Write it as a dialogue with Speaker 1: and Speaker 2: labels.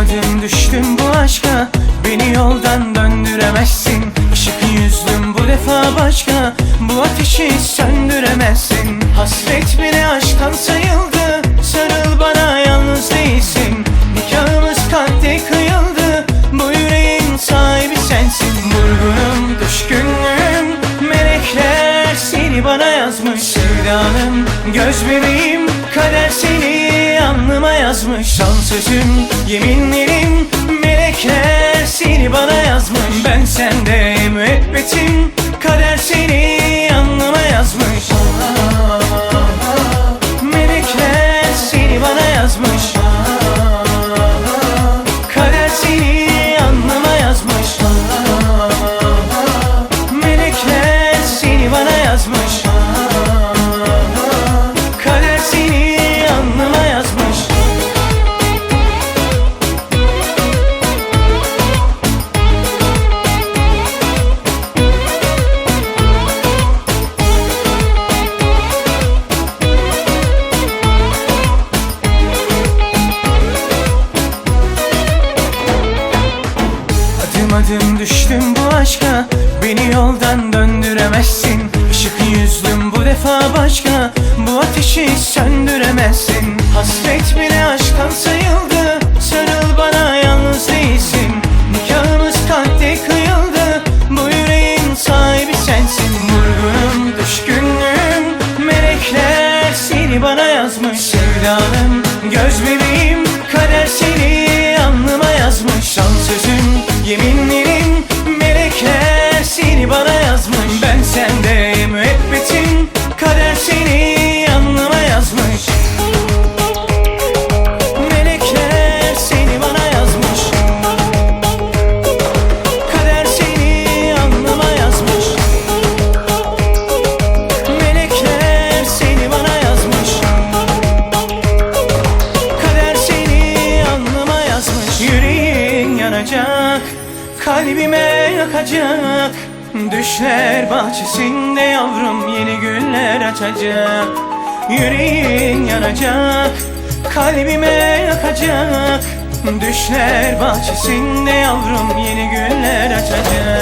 Speaker 1: Düşemedim düştüm bu aşka. Beni yoldan döndüremezsin. Işık yüzlüm bu defa başka. Bu ateşi söndüremezsin. Hasret bile aşktan sayıldı. Sarıl bana yalnız değilsin. Nikahımız kalpte kıyıldı. Bu yüreğin sahibi sensin. Vurgunum düşkünlüğüm Melekler seni bana yazmış. Sevdanım göz bebeğim Kader seni alnıma yazmış Son sözüm, yeminlerim Melekler seni bana yazmış. Ben sende müebbetim Adım düştüm bu aşka. Beni yoldan döndüremezsin. Işık yüzlüm bu defa başka. Bu ateşi söndüremezsin. Hasret bile aşktan sayıldı. Sarıl bana yalnız değilsin. Nikahımız kalpte kıyıldı. Bu yüreğin sahibi sensin. Vurgunum, düşkünlüğüm. Melekler seni bana yazmış. Sevdanım, göz bebeğim Kader seni yeminlerim Melekler seni bana yazmış. Ben sende müebbetim Kader seni alnıma yazmış. Melekler seni bana yazmış. Kader seni alnıma yazmış. Melekler seni bana yazmış. Kader seni alnıma yazmış. Yüreğin yanacak Kalbime yakacak Düşler bahçesinde yavrum Yeni güller açacak. Yüreğin yanacak Kalbime yakacak Düşler bahçesinde yavrum Yeni güller açacak